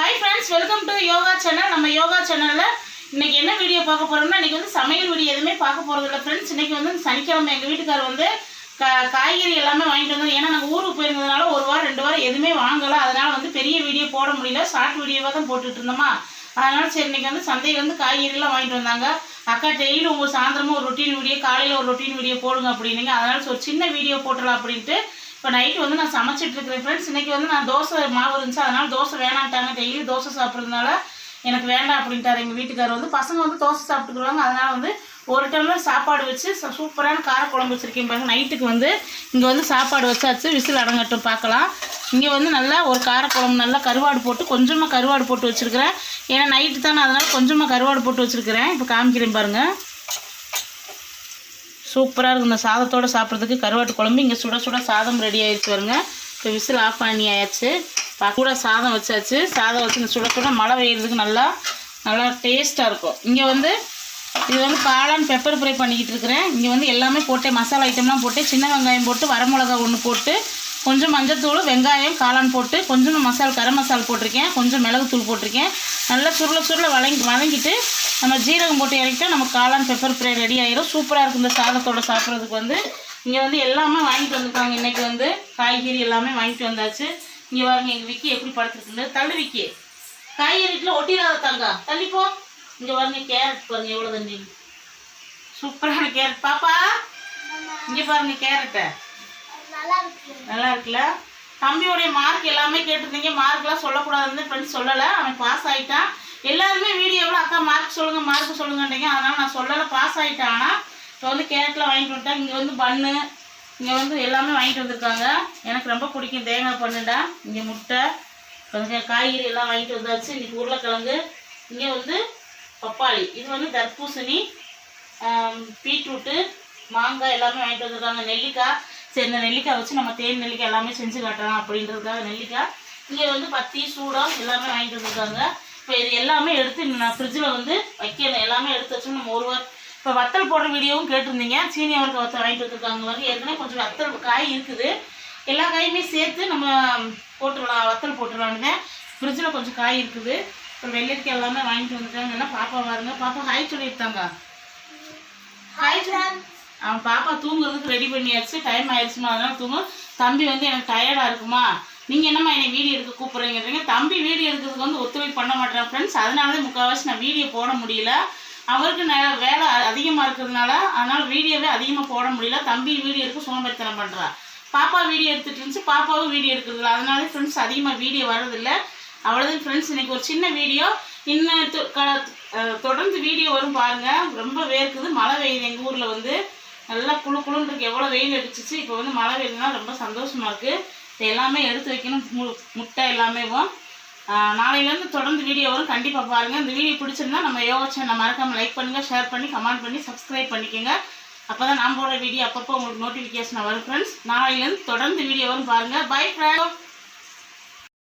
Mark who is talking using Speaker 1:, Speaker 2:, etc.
Speaker 1: Hi friends welcome to yoga channel நம்ம யோகா சேனலில் இன்னைக்கு என்ன வீடியோ பார்க்க போகிறோம்னா இன்றைக்கி வந்து சமையல் வீடியோ எதுவுமே பார்க்க போறது இல்லை ஃப்ரெண்ட்ஸ் இன்னைக்கு வந்து சனிக்கிழமை எங்கள் வீட்டுக்கார் வந்து கா காய்கறி எல்லாமே வாங்கிட்டு வந்தோம் ஏன்னா நாங்கள் ஊருக்கு போயிருந்ததுனால ஒரு வாரம் ரெண்டு வாரம் எதுவுமே வாங்கலை. அதனால் வந்து பெரிய வீடியோ போட முடியல. ஷார்ட் வீடியோவாக தான் போட்டுட்டு இருந்தோமா. அதனால் சரி இன்றைக்கி வந்து சந்தையிலேருந்து காய்கறிலாம் வாங்கிட்டு வந்தாங்க. அக்கா டெய்லியும் உங்கள் சாயந்தரமும் ஒரு ரொட்டீன் வீடியோ காலையில் ஒரு ரொட்டீன் வீடியோ போடுங்க அப்படின்னீங்க. அதனால் ஒரு சின்ன வீடியோ போட்டுடலாம் அப்படின்ட்டு இப்போ நைட்டு வந்து நான் சமைச்சிட்ருக்கிறேன் ஃப்ரெண்ட்ஸ் இன்றைக்கி வந்து நான் தோசை மாவு இருந்துச்சு அதனால் தோசை வேணான்ட்டாங்க. டெய்லி தோசை சாப்பிட்றதுனால எனக்கு வேண்டாம் அப்படின்ட்டார் எங்கள் வீட்டுக்காரர் வந்து. பசங்க வந்து தோசை சாப்பிட்டுக்குருவாங்க அதனால் வந்து ஒரு டம்ளர் சாப்பாடு வச்சு ச- சூப்பரான காரக்குழம்பு வச்சுருக்கேன் பாருங்க. நைட்டுக்கு வந்து இங்கே வந்து சாப்பாடு வச்சாச்சு. விசில் அடங்கட்டும் பார்க்கலாம். இங்கே வந்து நல்லா ஒரு காரக்குழம்பு நல்லா கருவாடு போட்டு கொஞ்சமாக கருவாடு போட்டு வச்சுருக்கிறேன். ஏன்னா நைட்டு தானே அதனால் கொஞ்சமாக கருவாடு போட்டு வச்சுருக்கிறேன். இப்போ காமிக்கிறேன் பாருங்கள் சூப்பராக இருக்கும் இந்த சாதத்தோட சாப்பிட்றதுக்கு கருவாட்டு குழம்பு. இங்கே சுட சுட சாதம் ரெடி ஆகிடுச்சு வருங்க இப்போ விசில் ஆஃப் பண்ணி ஆயாச்சு. கூட சாதம் வச்சாச்சு. சாதம் வச்சு இந்த சுட சுட மழை பெய்யறதுக்கு நல்லா நல்லா டேஸ்ட்டாக இருக்கும். இங்கே வந்து இது வந்து காளான் பெப்பர் ஃப்ரை பண்ணிக்கிட்டு இருக்கிறேன். இங்கே வந்து எல்லாமே போட்டு மசாலா ஐட்டம்லாம் போட்டு சின்ன வெங்காயம் போட்டு வரமிளகா ஒன்று போட்டு கொஞ்சம் மஞ்சத்தூள் வெங்காயம் காளான் போட்டு கொஞ்சம் மசாலா கரம் மசாலா போட்டிருக்கேன். கொஞ்சம் மிளகுத்தூள் போட்டிருக்கேன். நல்லா சுருள சுருள வதங்கி வதங்கிட்டு நம்ம ஜீரகம் போட்டு இறக்கிட்டா நம்ம காளான் பெப்பர் ஃப்ரை ரெடி ஆயிரும். சூப்பராக இருக்கும். இந்த சாதத்தோட சாப்பிட்றதுக்கு வந்து இங்கே வந்து எல்லாமே வாங்கிட்டு வந்துருக்காங்க இன்னைக்கு வந்து காய்கறி எல்லாமே வாங்கிட்டு வந்தாச்சு. இங்கே பாருங்க எங்கள் விக்கி எப்படி படுத்துருக்குங்க தள்ளு விக்கி. காய்கறிக்குள்ள ஒட்டிடாத தங்கா. தள்ளிப்போ இங்கே பாருங்க கேரட் பாருங்க எவ்வளோ தண்ணி. சூப்பரான கேரட். பாப்பா இங்கே பாருங்க கேரட்டை. நல்லா இருக்குல்ல? தம்பியோடைய மார்க் எல்லாமே கேட்டிருந்தீங்க. மார்க்லாம் சொல்லக்கூடாதுன்னு ஃப்ரெண்ட்ஸ் சொல்லலை. அவன் பாஸ் ஆகிட்டான் எல்லாருமே வீடியோவில் அக்கா மார்க் சொல்லுங்கள் மார்க் சொல்லுங்கன்றீங்க. அதனால் நான் சொல்லலை பாஸ் ஆகிட்டேன் ஆனால் இப்போ வந்து கேரட்டில் வாங்கிட்டு வந்துட்டேன். இங்கே வந்து பண்ணு இங்கே வந்து எல்லாமே வாங்கிட்டு வந்திருக்காங்க. எனக்கு ரொம்ப பிடிக்கும். தேங்காய் பண்ணுடா இங்கே முட்டை கொஞ்சம் காய்கறி எல்லாம் வாங்கிட்டு வந்தாச்சு. இன்றைக்கி உருளைக்கிழங்கு இங்கே வந்து பப்பாளி. இது வந்து தர்பூசணி பீட்ரூட்டு மாங்காய் எல்லாமே வாங்கிட்டு வந்திருக்காங்க. நெல்லிக்காய். சரி இந்த நெல்லிக்காய் வச்சு நம்ம தேன் நெல்லிக்காய் எல்லாமே செஞ்சு காட்டலாம் அப்படின்றதுக்காக நெல்லிக்காய். இங்கே வந்து பத்தி சூடம் எல்லாமே வாங்கிட்டு வந்திருக்காங்க. இப்போ இது எல்லாமே எடுத்து நான் ஃப்ரிட்ஜில் வந்து வைக்கணும் எல்லாமே எடுத்து வச்சு நம்ம ஒரு வாரம் இப்போ வத்தல் போடுற வீடியோவும் கேட்டிருந்தீங்க. சீனி அவருக்கு வத்தல் வாங்கிட்டு வந்திருக்காங்க. வந்து ஏற்கனவே கொஞ்சம் வத்தல் காய் இருக்குது. எல்லா காயுமே சேர்த்து நம்ம போட்டுடலாம் வத்தல் போட்டுடலான்னு ஃப்ரிட்ஜில் கொஞ்சம் காய் இருக்குது. இப்போ வெள்ளரிக்காய் எல்லாமே வாங்கிட்டு வந்துட்டாங்க எல்லாம் பாப்பா பாருங்க. பாப்பா ஹாய் சொல்லியிருந்தாங்க ஹாய் அவன் பாப்பா தூங்குறதுக்கு ரெடி பண்ணியாச்சு. டைம் ஆயிடுச்சுமா? அதனால தூங்கும். தம்பி வந்து எனக்கு டயர்டாக இருக்குமா? நீங்கள் என்னம்மா என்னை வீடியோ எடுக்க கூப்பிட்றீங்கிறீங்க தம்பி வீடியோ எடுக்கிறதுக்கு வந்து ஒத்துழைப்பு பண்ண மாட்டேன் ஃப்ரெண்ட்ஸ் அதனால தான் முக்கால்வாசி நான் வீடியோ போட முடியல. அவருக்கு நே- வேலை அதிகமாக இருக்கிறதுனால அதனால் வீடியோவே அதிகமாக போட முடியல. தம்பி வீடியோ எடுக்க சோம்பேறித்தனம் பண்ணுறா பாப்பா வீடியோ எடுத்துகிட்டு இருந்துச்சு. பாப்பாவும் வீடியோ எடுக்கிறதில்ல அதனால ஃப்ரெண்ட்ஸ் அதிகமாக வீடியோ வர்றதில்லை. அவ்வளோதான் ஃப்ரெண்ட்ஸ் இன்னைக்கு ஒரு சின்ன வீடியோ. இன்னும் க- தொடர்ந்து வீடியோ வரும் பாருங்கள் ரொம்ப வேர்க்குது. மழை பெய்யுது எங்கள் ஊரில் வந்து. நல்லா குளு குளுன்னு இருக்கு எவ்வளோ வெயில் அடிச்சிச்சு. இப்போ வந்து மழை பெய்யுதுன்னா ரொம்ப சந்தோஷமாக இருக்குது எல்லாமே எடுத்து வைக்கணும். மு- முட்டை எல்லாமே நாளையிலேருந்து தொடர்ந்து வீடியோ வரும். கண்டிப்பாக பாருங்கள் இந்த வீடியோ பிடிச்சிருந்தா நம்ம யோகா சேனல் மறக்காமல் லைக் பண்ணுங்கள் ஷேர் பண்ணி கமெண்ட் பண்ணி சப்ஸ்கிரைப் பண்ணிக்கோங்க. அப்போ தான் நான் போடுற வீடியோ அப்பப்போ உங்களுக்கு நோட்டிஃபிகேஷன் வரும் ஃப்ரெண்ட்ஸ் நாளையிலேருந்து தொடர்ந்து வீடியோ வரும் பாருங்கள் பை ஃப்ரெண்ட்